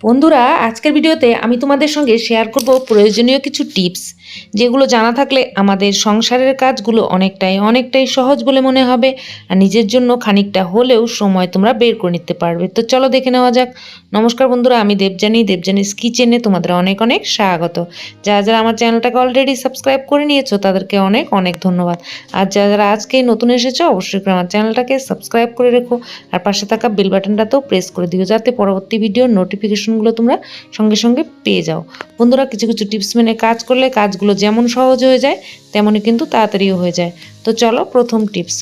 বন্ধুরা, আজকের ভিডিওতে আমি তোমাদের সঙ্গে শেয়ার করব প্রয়োজনীয় কিছু টিপস যেগুলো জানা থাকলে আমাদের সংসারের কাজগুলো অনেকটাই অনেকটাই সহজ বলে মনে হবে আর নিজের জন্য খানিকটা হলেও সময় তোমরা বের করে নিতে পারবে। তো চলো দেখে নেওয়া যাক। নমস্কার বন্ধুরা, আমি দেবজানি দেবজানিস কিচেনে তোমাদের অনেক অনেক স্বাগত। যারা যারা আমার চ্যানেলটাকে অলরেডি সাবস্ক্রাইব করে নিয়েছো, তাদেরকে অনেক অনেক ধন্যবাদ। আর যারা যারা আজকেই নতুন এসেছ, অবশ্যই করে আমার চ্যানেলটাকে সাবস্ক্রাইব করে রেখো। আর পাশে থাকা বেল বাটনটাতেও প্রেস করে দিও, যাতে পরবর্তী ভিডিওর নোটিফিকেশনগুলো তোমরা সঙ্গে সঙ্গে পেয়ে যাও। বন্ধুরা, কিছু কিছু টিপস মেনে কাজ করলে কাজগুলো যেমন সহজ হয়ে যায়, তেমনই কিন্তু তাড়াতাড়িও হয়ে যায়। তো চলো প্রথম টিপস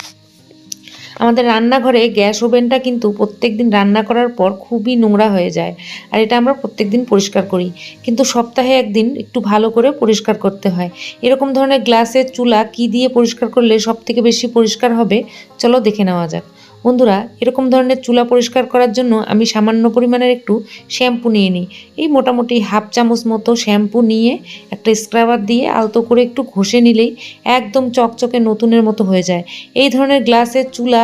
আমাদের রান্নাঘরে গ্যাস ওভেনটা কিন্তু প্রত্যেক দিন রান্না করার পর খুবই নোংরা হয়ে যায় আর এটা আমরা প্রত্যেক দিন পরিষ্কার করি। কিন্তু সপ্তাহে একদিন একটু ভালো করে পরিষ্কার করতে হয়। এরকম ধরনের গ্লাসের চুলা কি দিয়ে পরিষ্কার করলে সব থেকে বেশি পরিষ্কার হবে? চলো দেখে নেওয়া যাক। বন্ধুরা, এরকম ধরনের চুলা পরিষ্কার করার জন্য আমি সামান্য পরিমাণের একটু শ্যাম্পু নিয়ে নিই। এই মোটামুটি হাফ চামচ মতো শ্যাম্পু নিয়ে একটা স্ক্রাবার দিয়ে আলতো করে একটু ঘষে নিলেই একদম চকচকে নতুনের মতো হয়ে যায়। এই ধরনের গ্লাসের চুলা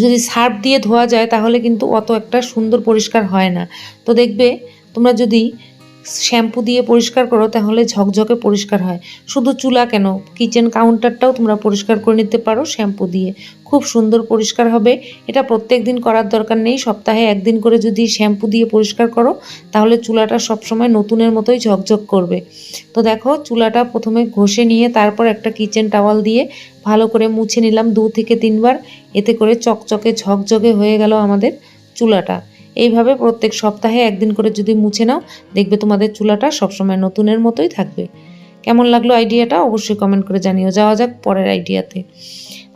যদি সার্ফ দিয়ে ধোয়া যায় তাহলে কিন্তু অত একটা সুন্দর পরিষ্কার হয় না। তো দেখবে তোমরা যদি শ্যাম্পু দিয়ে পরিষ্কার করো, তাহলে ঝকঝকে পরিষ্কার হয়। শুধু চুলা কেন? কিচেন কাউন্টারটাও তোমরা পরিষ্কার করে নিতে পারো শ্যাম্পু দিয়ে। খুব সুন্দর পরিষ্কার হবে। এটা প্রত্যেক দিন করার দরকার নেই। সপ্তাহে একদিন করে যদি শ্যাম্পু দিয়ে পরিষ্কার করো, তাহলে চুলাটা সবসময় নতুনের মতোই ঝকঝক করবে। তো দেখো, চুলাটা প্রথমে ঘষে নিয়ে তারপর একটা কিচেন টাওয়াল দিয়ে ভালো করে মুছে নিলাম দু থেকে তিনবার। এতে করে চকচকে ঝকঝকে হয়ে গেল আমাদের চুলাটা। এইভাবে প্রত্যেক সপ্তাহে একদিন করে যদি মুছে নাও, দেখবে তোমাদের চুলাটা সবসময় নতুনের মতোই থাকবে। কেমন লাগল আইডিয়াটা অবশ্যই কমেন্ট করে জানিও। যাওয়া যাক পরের আইডিয়াতে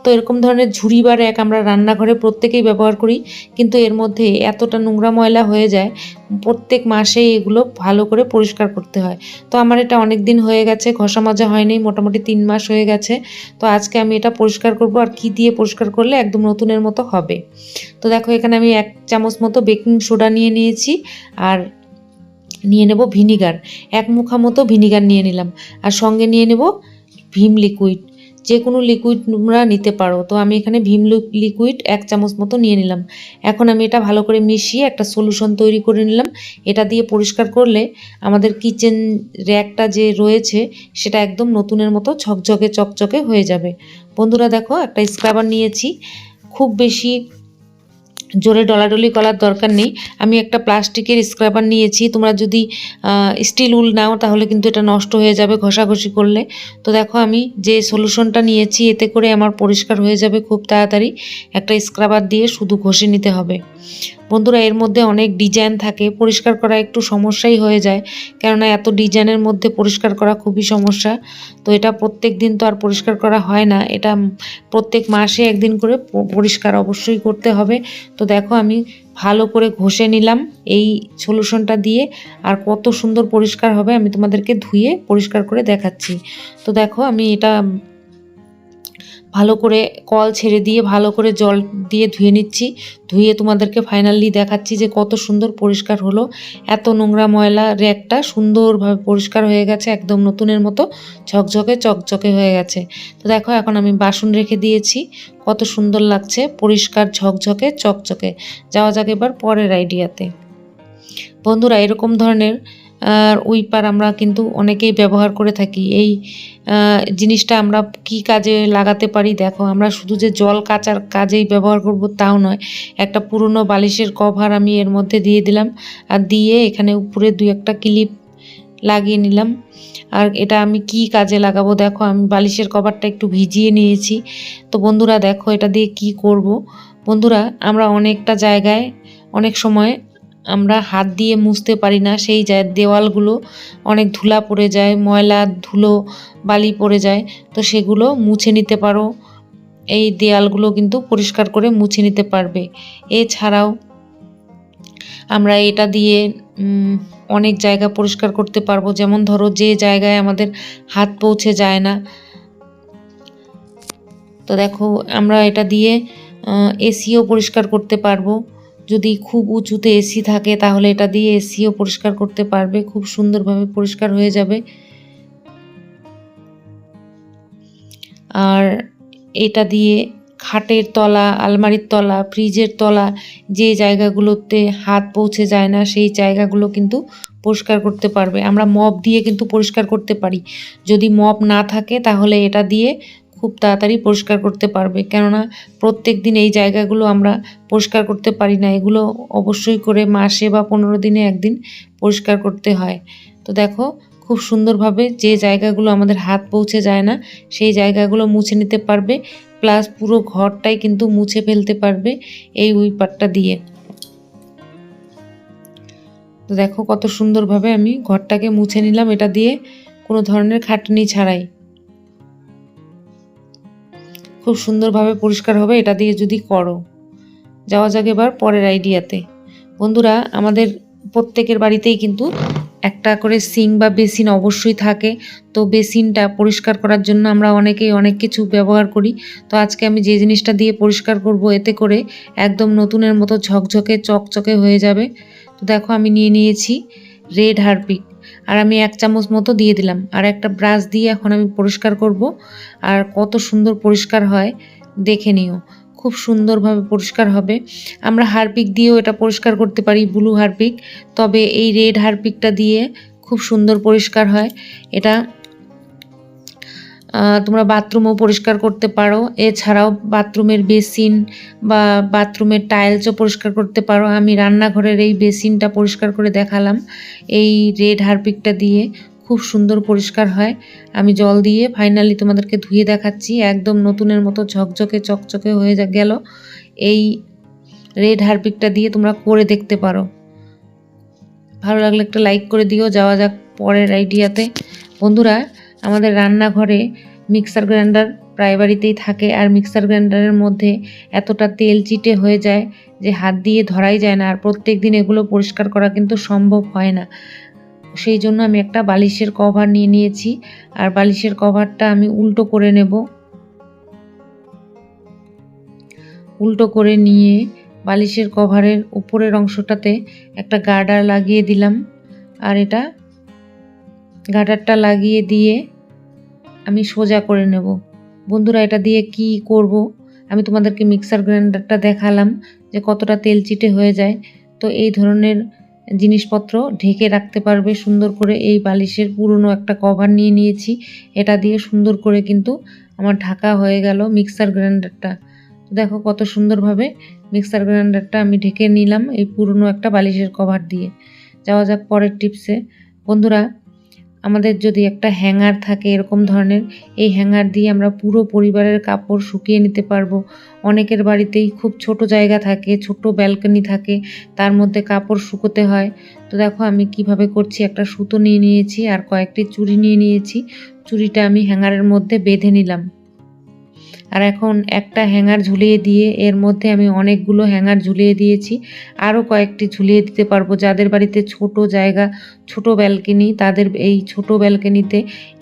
তো এরকম ধরনের ঝুড়ি বা র্যাক আমরা রান্নাঘরে প্রত্যেকেই ব্যবহার করি, কিন্তু এর মধ্যে এতটা নোংরা ময়লা হয়ে যায়, প্রত্যেক মাসেই এগুলো ভালো করে পরিষ্কার করতে হয়। তো আমার এটা অনেক দিন হয়ে গেছে, ঘষা মাজা হয়নি, মোটামুটি তিন মাস হয়ে গেছে। তো আজকে আমি এটা পরিষ্কার করব আর কি দিয়ে পরিষ্কার করলে একদম নতুনের মতো হবে। তো দেখো এখানে আমি এক চামচ মতো বেকিং সোডা নিয়ে নিয়েছি আর নিয়ে নেব ভিনিগার। এক মুখা মতো ভিনিগার নিয়ে নিলাম। আর সঙ্গে নিয়ে নেব ভিম লিকুইড। যে কোনো লিকুইড তোমরা নিতে পারো। তো আমি এখানে ভীম লিকুইড এক চামচ মতো নিয়ে নিলাম। এখন আমি এটা ভালো করে মিশিয়ে একটা সলিউশন তৈরি করে নিলাম। এটা দিয়ে পরিষ্কার করলে আমাদের কিচেন র্যাকটা যে রয়েছে, সেটা একদম নতুনের মতো ঝকঝকে চকচকে হয়ে যাবে। বন্ধুরা দেখো, একটা স্ক্রাবার নিয়েছি। খুব বেশি জোরে ডলাডলি করার দরকার নেই। আমি একটা প্লাস্টিকের স্ক্রাবার নিয়েছি। তোমরা যদি স্টিল উল নাও, তাহলে কিন্তু এটা নষ্ট হয়ে যাবে ঘষাঘষি করলে। তো দেখো আমি যে সলিউশনটা নিয়েছি, এতে করে আমার পরিষ্কার হয়ে যাবে খুব তাড়াতাড়ি। একটা স্ক্রাবার দিয়ে শুধু ঘষে নিতে হবে। বন্ধুরা, এর মধ্যে অনেক ডিজাইন থাকে। পরিষ্কার করা একটু সমস্যাই হয়ে যায়। কেননা, এত ডিজাইনের মধ্যে পরিষ্কার করা খুবই সমস্যা। তো এটা প্রত্যেক দিন তো আর পরিষ্কার করা হয় না। এটা প্রত্যেক মাসে একদিন করে পরিষ্কার অবশ্যই করতে হবে। তো দেখো, আমি ভালো করে ঘষে নিলাম এই সলিউশনটা দিয়ে। আর কত সুন্দর পরিষ্কার হবে আমি তোমাদেরকে ধুয়ে পরিষ্কার করে দেখাচ্ছি। তো দেখো, আমি এটা ভালো করে কল ছেড়ে দিয়ে, ভালো করে জল দিয়ে ধুয়ে নিচ্ছি। ধুয়ে তোমাদেরকে ফাইনালি দেখাচ্ছি যে কত সুন্দর পরিষ্কার হলো। এত নোংরা ময়লা র্যাকটা সুন্দরভাবে পরিষ্কার হয়ে গেছে, একদম নতুনের মতো ঝকঝকে চকচকে হয়ে গেছে। তো দেখো, এখন আমি বাসন রেখে দিয়েছি। কত সুন্দর লাগছে, পরিষ্কার ঝকঝকে চকচকে। যাওয়া যাক এবার পরের আইডিয়াতে বন্ধুরা, এরকম ধরনের উইপার আমরা কিন্তু অনেকেই ব্যবহার করে থাকি। এই জিনিসটা আমরা কি কাজে লাগাতে পারি? দেখো, আমরা শুধু যে জল কাচার কাজেই ব্যবহার করব তাও নয়, একটা পুরনো বালিশের কভার আমি এর মধ্যে দিয়ে দিলাম আর দিয়ে এখানে উপরে দুই একটা ক্লিপ লাগিয়ে নিলাম। আর এটা আমি কি কাজে লাগাবো? দেখো, আমি বালিশের কভারটা একটু ভিজিয়ে নিয়েছি। তো বন্ধুরা, দেখো এটা দিয়ে কি করব? বন্ধুরা, আমরা অনেকটা জায়গায় অনেক সময় আমরা হাত দিয়ে মুছতে পারি না, সেই যায় দেওয়ালগুলো অনেক ধুলা পড়ে যায়, ময়লা, ধুলো, বালি পড়ে যায়, তো সেগুলো মুছে নিতে পারো। এই দেয়ালগুলো কিন্তু পরিষ্কার করে মুছে নিতে পারবে। এছাড়াও আমরা এটা দিয়ে অনেক জায়গা পরিষ্কার করতে পারব। যেমন ধরো যে জায়গায় আমাদের হাত পৌঁছে যায় না। তো দেখো, আমরা এটা দিয়ে এসিও পরিষ্কার করতে পারব। যদি খুব উঁচুতে এসি থাকে, তাহলে এটা দিয়ে এসিও পরিষ্কার করতে পারবে, খুব সুন্দরভাবে পরিষ্কার হয়ে যাবে। আর এটা দিয়ে খাটের তলা, আলমারির তলা, ফ্রিজের তলা, যে জায়গাগুলোতে হাত পৌঁছে যায় না, সেই জায়গাগুলো কিন্তু পরিষ্কার করতে পারবে। আমরা মপ দিয়ে কিন্তু পরিষ্কার করতে পারি। যদি মপ না থাকে, তাহলে এটা দিয়ে খুব তাড়াতাড়ি পরিষ্কার করতে পারবে। কেননা প্রত্যেক দিন এই জায়গাগুলো আমরা পরিষ্কার করতে পারি না। এগুলো অবশ্যই করে মাসে বা পনেরো দিনে একদিন পরিষ্কার করতে হয়। তো দেখো, খুব সুন্দরভাবে যে জায়গাগুলো আমাদের হাত পৌঁছে যায় না, সেই জায়গাগুলো মুছে নিতে পারবে। প্লাস পুরো ঘরটাই কিন্তু মুছে ফেলতে পারবে এই উইপারটা দিয়ে। তো দেখো কত সুন্দরভাবে আমি ঘরটাকে মুছে নিলাম। এটা দিয়ে কোনো ধরনের খাটনি ছাড়াই। খুব সুন্দরভাবে পরিষ্কার হবে, এটা দিয়ে যদি করো। যাওয়া যাক এবার পরের আইডিয়াতে। বন্ধুরা, আমাদের প্রত্যেকের বাড়িতেই কিন্তু একটা করে সিং বা বেসিন অবশ্যই থাকে। তো বেসিনটা পরিষ্কার করার জন্য আমরা অনেকেই অনেক কিছু ব্যবহার করি। তো আজকে আমি যে জিনিসটা দিয়ে পরিষ্কার করব, এতে করে একদম নতুনের মতো ঝকঝকে, চকচকে হয়ে যাবে। তো দেখো, আমি নিয়ে নিয়েছি রেড হারপিক। আর আমি এক চামচ মতো দিয়ে দিলাম। আর একটা ব্রাশ দিয়ে এখন আমি পরিষ্কার করব। আর কত সুন্দর পরিষ্কার হয়, দেখে নিও। খুব সুন্দরভাবে পরিষ্কার হবে। আমরা হারপিক দিয়েও এটা পরিষ্কার করতে পারি, ব্লু হারপিক। তবে এই রেড হারপিকটা দিয়ে খুব সুন্দর পরিষ্কার হয়। এটা তোমরা বাথরুমও পরিষ্কার করতে পারো। এছাড়াও বাথরুমের বেসিন বা বাথরুমের টাইলসও পরিষ্কার করতে পারো। আমি রান্নাঘরের এই বেসিনটা পরিষ্কার করে দেখালাম। এই রেড হারপিকটা দিয়ে খুব সুন্দর পরিষ্কার হয়। আমি জল দিয়ে ফাইনালি তোমাদেরকে ধুয়ে দেখাচ্ছি। একদম নতুনের মতো ঝকঝকে, চকচকে হয়ে গেল। এই রেড হারপিকটা দিয়ে তোমরা করে দেখতে পারো। ভালো লাগলে একটা লাইক করে দিও। যাওয়া যাক পরের আইডিয়াতে বন্ধুরা আমাদের রান্নাঘরে মিক্সার গ্রাইন্ডার প্রায় বাড়িতেই থাকে আর মিক্সার গ্রাইন্ডারের মধ্যে এতটা তেল চিটে হয়ে যায় যে হাত দিয়ে ধরাই যায় না আর প্রত্যেক দিন এগুলো পরিষ্কার করা কিন্তু সম্ভব হয় না। সেই জন্য আমি একটা বালিশের কভার নিয়ে নিয়েছি আর বালিশের কভারটা আমি উল্টো করে নেব। উল্টো করে নিয়ে বালিশের কভারের উপরের অংশটাতে একটা গার্ডার লাগিয়ে দিলাম। আর এটা গার্ডারটা লাগিয়ে দিয়ে আমি সোজা করে নেব। বন্ধুরা, এটা দিয়ে কি করব? আমি তোমাদেরকে মিক্সার গ্রাইন্ডারটা দেখালাম যে কতটা তেল চিটে হয়ে যায়। তো এই ধরনের জিনিসপত্র ঢেকে রাখতে পারবে সুন্দর করে। এই বালিশের পুরনো একটা কভার নিয়ে নিয়েছি। এটা দিয়ে সুন্দর করে কিন্তু আমার ঢাকা হয়ে গেল মিক্সার গ্রাইন্ডারটা তো দেখো কত সুন্দরভাবে মিক্সার গ্রাইন্ডারটা আমি ঢেকে নিলাম এই পুরনো একটা বালিশের কভার দিয়ে। যাওয়া যাক পরের টিপসে বন্ধুরা আমাদের যদি একটা হ্যাঙ্গার থাকে এরকম ধরনের, এই হ্যাঙ্গার দিয়ে আমরা পুরো পরিবারের কাপড় শুকিয়ে নিতে পারব। অনেকের বাড়িতেই খুব ছোট জায়গা থাকে, ছোট ব্যালকনি থাকে, তার মধ্যে কাপড় শুকোতে হয়। তো দেখো আমি কীভাবে করছি, একটা সুতো নিয়ে নিয়েছি আর কয়েকটি চুড়ি নিয়ে নিয়েছি। চুড়িটা আমি হ্যাঙ্গারের মধ্যে বেঁধে নিলাম। আর এখন একটা হ্যাঙ্গার ঝুলিয়ে দিয়ে, এর মধ্যে আমি অনেকগুলো হ্যাঙ্গার ঝুলিয়ে দিয়েছি। আরও কয়েকটি ঝুলিয়ে দিতে পারব। যাদের বাড়িতে ছোট জায়গা ছোট ব্যালকনি, তাদের এই ছোট ব্যালকনিতে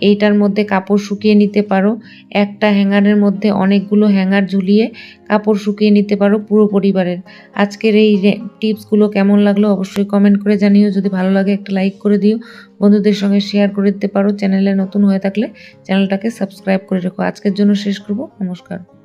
এইটার মধ্যে কাপড় শুকিয়ে নিতে পারো। একটা হ্যাঙ্গারের মধ্যে অনেকগুলো হ্যাঙ্গার ঝুলিয়ে কাপড় শুকিয়ে নিতে পারো পুরো পরিবারের। আজকের এই টিপসগুলো কেমন লাগল অবশ্যই কমেন্ট করে জানিও। যদি ভালো লাগে একটা লাইক করে দিও। বন্ধুদের সঙ্গে শেয়ার করে দিতে পারো। চ্যানেলে নতুন হয়ে থাকলে চ্যানেলটাকে সাবস্ক্রাইব করে রেখো। আজকের জন্য শেষ করব। নমস্কার।